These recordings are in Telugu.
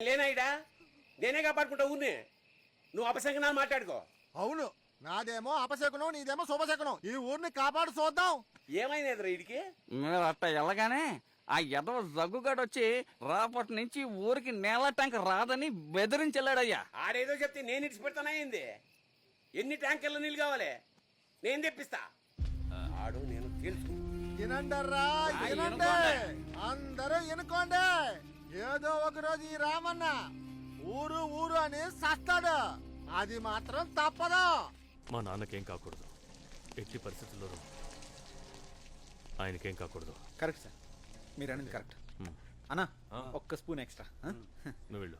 లేనాయిడా నేనే కాపాడుకుంటా ఊరిని. నువ్వు అపసంగనాలు మాట్లాడుకో. అవును. నాదేమో అపశకునం నీదేమో శుభశకునం. ఈ ఊరిని కాపాడు చూద్దాం. ఏమైంది ఎదురు వీడికి మీరు అట్ట వెళ్ళగానే ఆ ఎదవ జగ్గుగాడు వచ్చి రాపటి నుంచి ఊరికి నేల ట్యాంక్ రాదని బెదిరించెళ్ళాడయ్యా ఆడేదో చెప్తే నేను ఇడిచి పెడతానా ఏంది? ఎన్ని ట్యాంకర్ల నీళ్ళు కావాలి? నేను తెప్పిస్తా. ఆడు నేను తెలుసు వినండర్రా వినండి. అందరూ వినుకోండి ఏదో ఒక రోజు ఈ రామన్న ఊరు ఊరు అని సస్తాడు. అది మాత్రం తప్పదు. మా నాన్నకేం కాకూడదు. ఎట్టి పరిస్థితుల్లోనూ ఆయనకేం కాకూడదు. Correct sir. మీరు అనేది కరెక్ట్. అన్నా ఒక్క స్పూన్ ఎక్స్ట్రా? నువ్వు వెళ్ళు.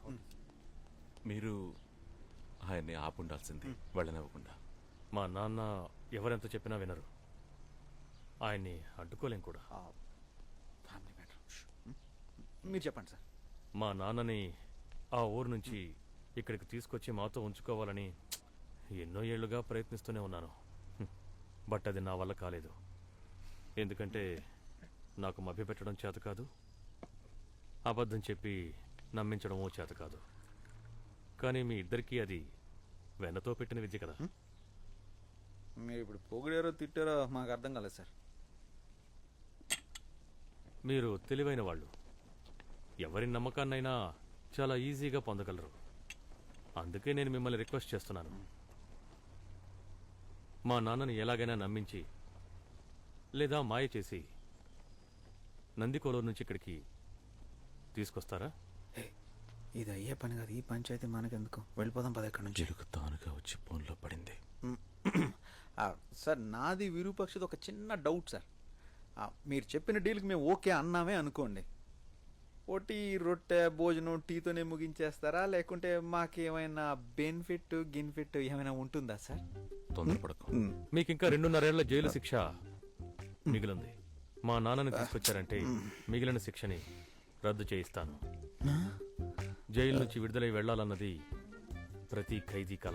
మీరు ఆయన్ని ఆపుండాల్సింది వెళ్ళనివ్వకుండా. మా నాన్న ఎవరెంత చెప్పినా వినరు. ఆయన్ని అడ్డుకోలేం కూడా. మీరు చెప్పండి సార్. మా నాన్నని ఆ ఊరు నుంచి ఇక్కడికి తీసుకొచ్చి మాతో ఉంచుకోవాలని ఎన్నో ఏళ్ళుగా ప్రయత్నిస్తూనే ఉన్నాను. బట్ అది నా వల్ల కాలేదు. ఎందుకంటే నాకు మభ్యపెట్టడం చేత కాదు అబద్ధం చెప్పి నమ్మించడమో చేత కాదు. కానీ మీ ఇద్దరికీ అది వెన్నతో పెట్టిన విద్య కదా. మీరు ఇప్పుడు పొగిడారో తిట్టారో మాకు అర్థం కాలేదు సార్. మీరు తెలివైన వాళ్ళు. ఎవరి నమ్మకాన్నైనా చాలా ఈజీగా పొందగలరు. అందుకే నేను మిమ్మల్ని రిక్వెస్ట్ చేస్తున్నాను. మా నాన్నని ఎలాగైనా నమ్మించి లేదా మాయ చేసి నందికోలూరు నుంచి ఇక్కడికి తీసుకొస్తారా? ఇది అయ్యే పని కాదు ఈ పంచాయతీ మనకెందుకు? వెళ్ళిపోదాం పద ఇక్కడ నుంచి. తానుగా వచ్చి ఫోన్లో పడింది. ఆ, సార్ నాది విరూపక్షది ఒక చిన్న డౌట్ సార్. ఆ, మీరు చెప్పిన డీల్కి మేము ఓకే అన్నామే అనుకోండి. ఒకటి రొట్టె భోజనం టీతోనే ముగించేస్తారా? లేకుంటే మాకేమైనా బెనిఫిట్ గిన్ఫిట్ ఏమైనా ఉంటుందా సార్? తొందరపడకు. మీకు ఇంకా రెండున్నరేళ్ళ జైలు శిక్ష మిగిలింది. మా నాన్నని తీసుకొచ్చారంటే మిగిలిన శిక్షని రద్దు చేయిస్తాను. జైలు నుంచి విడుదలై వెళ్ళాలన్నది ప్రతి ఖైదీ కళ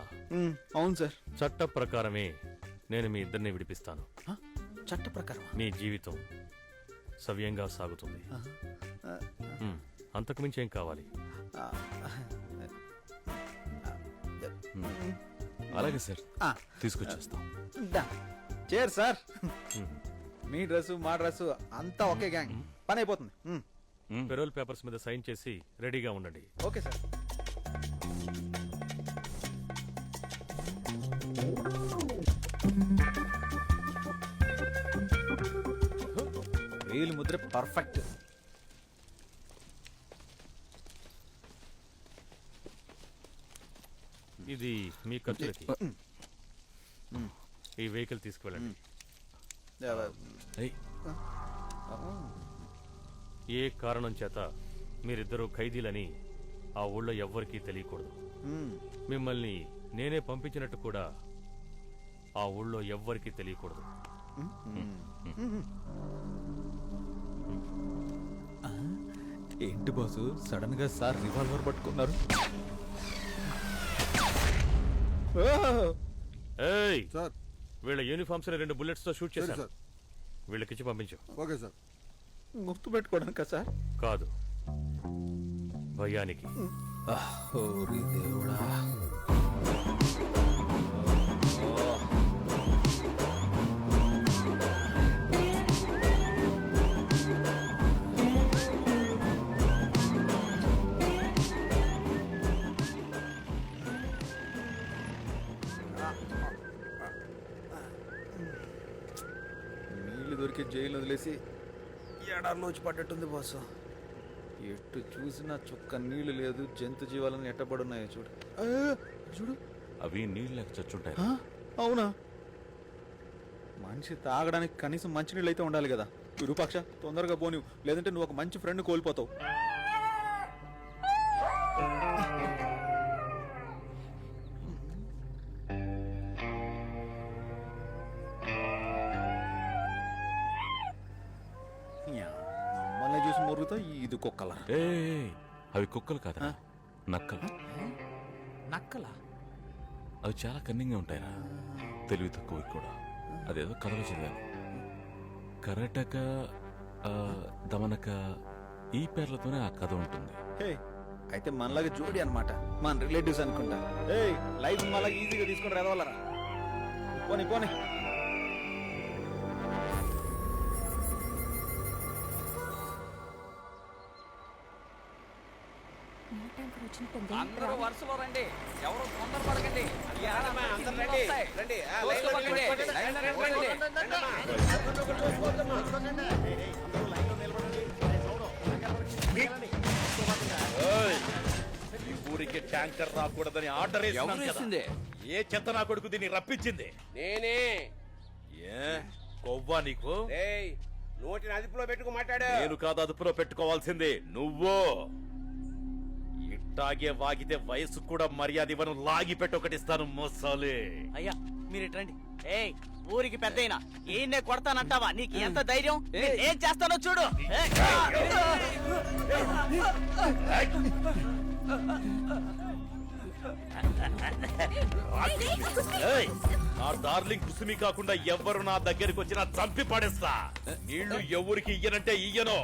అవును సార్. చట్ట ప్రకారమే నేను మీ ఇద్దరిని విడిపిస్తాను. చట్ట ప్రకారం మీ జీవితం సవ్యంగా సాగుతుంది. అంతకుమించి ఏం కావాలి? అలాగే సార్. తీసుకొచ్చేస్తాం. Chair sir. మీ డ్రెస్సు మా డ్రెస్సు అంతా ఒకే గ్యాంగ్ పని అయిపోతుంది. పెరోల్ పేపర్స్ మీద సైన్ చేసి రెడీగా ఉండండి. Okay sir. వేలు ముద్ర పర్ఫెక్ట్. ఇది మీ ఖర్చులకి. ఈ వెహికల్ తీసుకువెళ్ళండి. ఏయ్, ఏ కారణం చేత మీరిద్దరూ ఖైదీలని ఆ ఊళ్ళో ఎవ్వరికీ తెలియకూడదు? మిమ్మల్ని నేనే పంపించినట్టు కూడా ఆ ఊళ్ళో ఎవ్వరికీ తెలియకూడదు. ఏంటి బాసు? సడన్గా సార్ రివాల్వర్ పట్టుకున్నారు. ఏయ్! సార్. వీళ్ళ యూనిఫామ్స్ రెండు బుల్లెట్స్తో షూట్ చేశాను. సార్. వీళ్ళకిచ్చి పంపించు. Okay sir. గుర్తు పెట్టుకోవడానికి సార్? కాదు. భయానికి. దేవుడా. దొరికి జైలు వదిలేసి ఎడార్లోచి పడ్డట్టుంది బాసు. ఎటు చూసినా చుక్క నీళ్ళు లేదు జంతు జీవాలను ఎట్టబడున్నాయో చూడు. ఆ, చూడు. అవి నీళ్ళు లేక చచ్చుంటాయి. ఆ, అవునా? మనిషి తాగడానికి కనీసం మంచినీళ్ళు అయితే ఉండాలి కదా. విరూపాక్ష తొందరగా పోని లేదంటే నువ్వు ఒక మంచి ఫ్రెండ్ కోల్పోతావు. మొరుగుతా ఇది కుక్కల? ఏయ్, అవి కుక్కలు కాదా నక్కలు. నక్కలా? అవి చాలా కన్నింగా ఉంటాయిరా. తెలివి తక్కువ కూడా. అదేదో కథలో చదివాను. కరటక దమనక ఈ పేర్లతోనే ఆ కథ ఉంటుంది. హే అయితే మనలాగా జోడి అన్నమాట. మన రిలేటివ్స్ అనుకుంటా. లైఫ్ మళ్ళీ ఈజీగా తీసుకుని రావాలరా. పోనీ పోనీ. రండమ్మా. అందరూ ఒకటి చూసుకోవద్దమ్మా. ఈ ఊరికి ట్యాంకర్ రాకూడదని ఆర్డర్ ఎవరు. వేసింది? ఏ చెత్త నా కొడుకు దీన్ని రప్పించింది? నేనే. ఏ? కొవ్వా నీకు? ఏయ్ నోటిని అదుపులో పెట్టుకు మాట్లాడు. నేను కాదు అదుపులో పెట్టుకోవాల్సింది. నువ్వు. ఇట్టాగే వాగితే వయసు కూడా మర్యాద ఇవ్వను లాగి పెట్టి ఒకటిస్తాను మోసాలే అయ్యా మీరు రండి ఏయ్ ఊరికి పెద్దయినా ఈయన్నే కొడతానంటావా నీకు ఎంత ధైర్యం ఏం చేస్తానో చూడు ఏయ్, ఏయ్, నా డార్లింగ్ కుసుమి కాకుండా ఎవ్వరు నా దగ్గరికి వచ్చినా చంపి పడేస్తా. నీళ్ళు ఎవరికి ఇయ్యనంటే ఇయ్యను.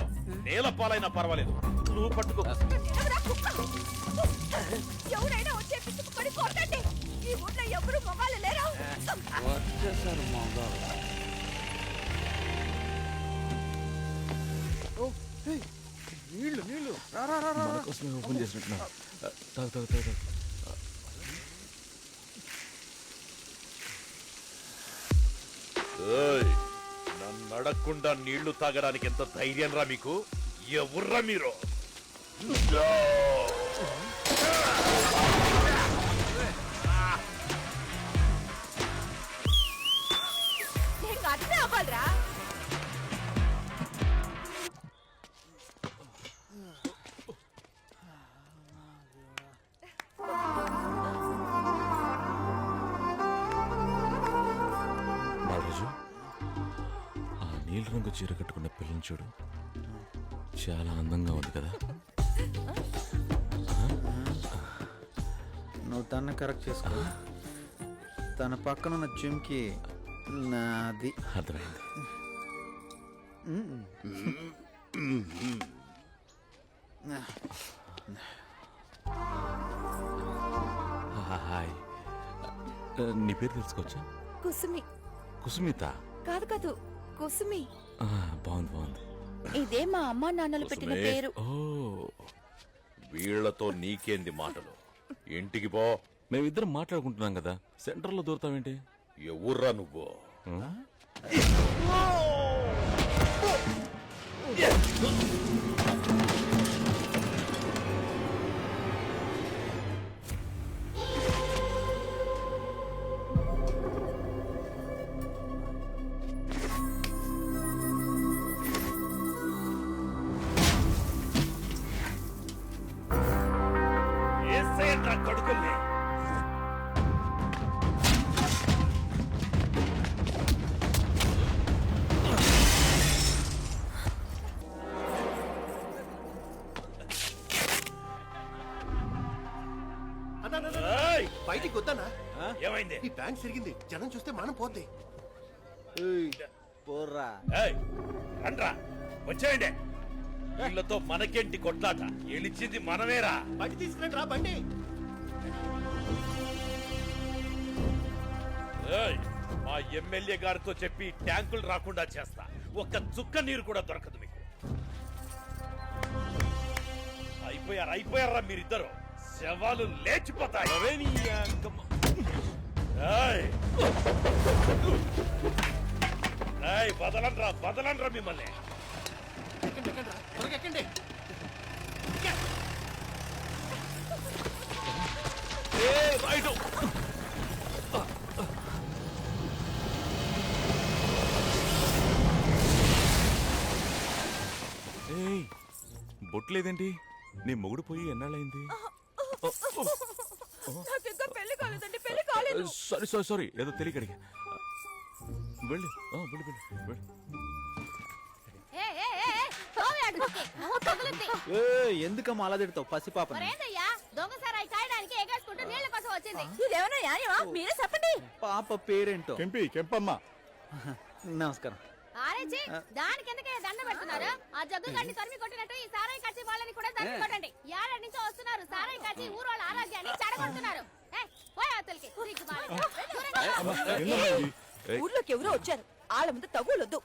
నేల పాలైనా పర్వాలేదు. నువ్వు పట్టుకో. ఎవరైనా వచ్చే పిచ్చుకుని కొట్టండి. ఈ ఊర్లో ఎవరు మొగాలు లేరా. వచ్చేసారు మగాళ్ళు. నీళ్ళు నీళ్ళు. మన కోసమే ఓపెన్ చేసినట్టున్నా తాగు తాగు తాగు తాగు. ఏయ్, నన్ను అడగకుండా నీళ్ళు తాగడానికి ఎంత ధైర్యం రా మీకు? ఎవర్రా మీరు? చీర కట్టుకున్న పిల్లని చూడు. చాలా అందంగా ఉంది కదా. నువ్వు తన కరెక్ట్ చేసుకో. తన పక్కన ఉన్న జిమ్కి నాది. అర్థమైంది. హాయ్. నీ పేరు తెలుసుకోవచ్చా? కుసుమి. కుసుమిత? కాదు కాదు కుసుమి. బాగుంది బాగుంది. ఇదే మా అమ్మా నాన్నలు పెట్టిన కుసుమే. పేరు. ఓ. వీళ్ళతో నీకేంది మాటలు? ఇంటికి పో. మేమిద్దరం మాట్లాడుకుంటున్నాం కదా. సెంటర్లో దూరతావేంటి? ఎవర్రా నువ్వు? ఏసేయండ్రా కొడుకుల్ని. ఏయ్! బయటికి వద్దనా ఏమైంది? ఈ ట్యాంక్ సిరిగింది. జనం చూస్తే మనం పోద్ది. ఏయ్, పోర్రా. ఏయ్, రండ్రా. వచ్చేయండి. వీళ్ళతో మనకేంటి కొట్లాట? గెలిచింది మనమేరా. బండి తీసుకురండి రా బండి. మా ఎమ్మెల్యే గారితో చెప్పి ట్యాంకులు రాకుండా చేస్తా. ఒక్క చుక్క నీరు కూడా దొరకదు మీకు. అయిపోయారు అయిపోయారా మీరిద్దరు. శవాలు లేచిపోతాయి. బదలండ్రా బదలండ్రా మిమ్మల్ని. ఎక్కండి ఎక్కండి. రా త్వరగా ఎక్కండి ఏయ్, రైటు. ఏయ్ బొట్లేదేంటి? నీ మొగుడు పోయి ఎన్నాళ్ళైంది నాకు ఇంకా పెళ్ళి కాలేదండి పెళ్ళి కాలేదు. సారీ సారీ సారీ ఏదో తెలియక అడిగా వెళ్ళు. ఆ, వెళ్ళు వెళ్ళు వెళ్ళు. ఏ ఏ ఏ ఏ, పోవే అడుగుకి. నువ్వు తగులుద్ది. ఏ ఎందుకమ్మా అలా తిడతావు? పసిపాపని. మరేందయ్యా దొంగసారాయి కాయడానికి ఎగేసుకుంటూ నీళ్ళ కోసం వచ్చింది. ఇదేమన్నా న్యాయమా? మీరే చెప్పండి. పాప పేరేంటో? కెంపి కెంపమ్మ. నమస్కారం. ఆరేచి దానికి ఎందుకే దండ పెడుతున్నారు? ఆ జగ్గు గడ్డి తరిమి కొట్టినట్టు ఈ సారాయి కచ్చి వాళ్ళని కూడా తరిమి కొట్టండి. ఏడాది నుంచి వస్తున్నారు. సారాయి కచ్చి ఊరు వాళ్ళ ఆరోగ్యాన్ని చెడగొడుతున్నారు. ఊర్లోకి ఎవరో వచ్చారు. వాళ్ళ ముందు తగులొద్దు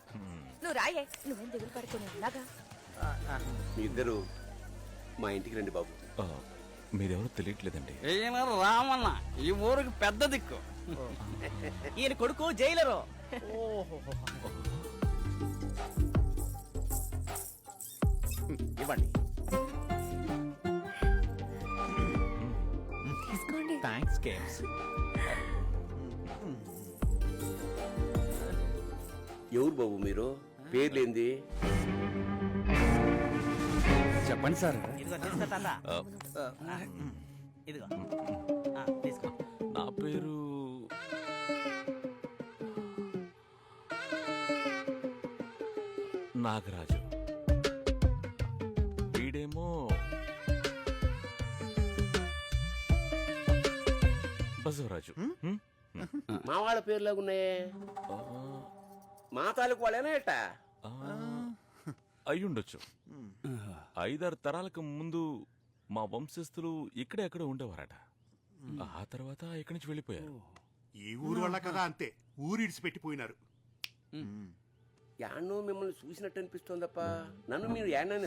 నువ్వు రాయే నువ్వేం దిగులు పడుకుని ఇలాగా మీ ఇద్దరు మా ఇంటికి రండి బాబు. ఆ, మీరెవరో తెలియట్లేదండి. ఈయన రామన్న. ఈ ఊరికి పెద్ద దిక్కు. ఈయన కొడుకు జైలరు. ఇవ్వండి. తీసుకోండి. థ్యాంక్స్ గేమ్స్ ఎవరు బాబు మీరు? పేర్లేంది? చెప్పండి సార్. ఇదిగో తీసుకో తాత ఆ, ఇదిగో. ఆ, తీసుకో. నా పేరు నాగరాజు. వీడేమో బసవరాజు హ్మ్? మా వాళ్ళ పేర్లాగున్నాయే ఆ, మా తాలూకు వాళ్ళేనా ఎట్ట ఆ, అయ్యుండొచ్చు. ఐదారు తరాలకు ముందు మా వంశస్థులు ఇక్కడే ఎక్కడ ఉండేవారట. ఆ తర్వాత ఇక్కడి నుంచి వెళ్ళిపోయారు. ఈ ఊరు వాళ్ళ కదా అంతే. ఊరు ఇడిచిపెట్టిపోయినారు. యాన్నో మిమ్మల్ని చూసినట్టు అనిపిస్తోందప్ప. నన్ను మీరు యాన్నని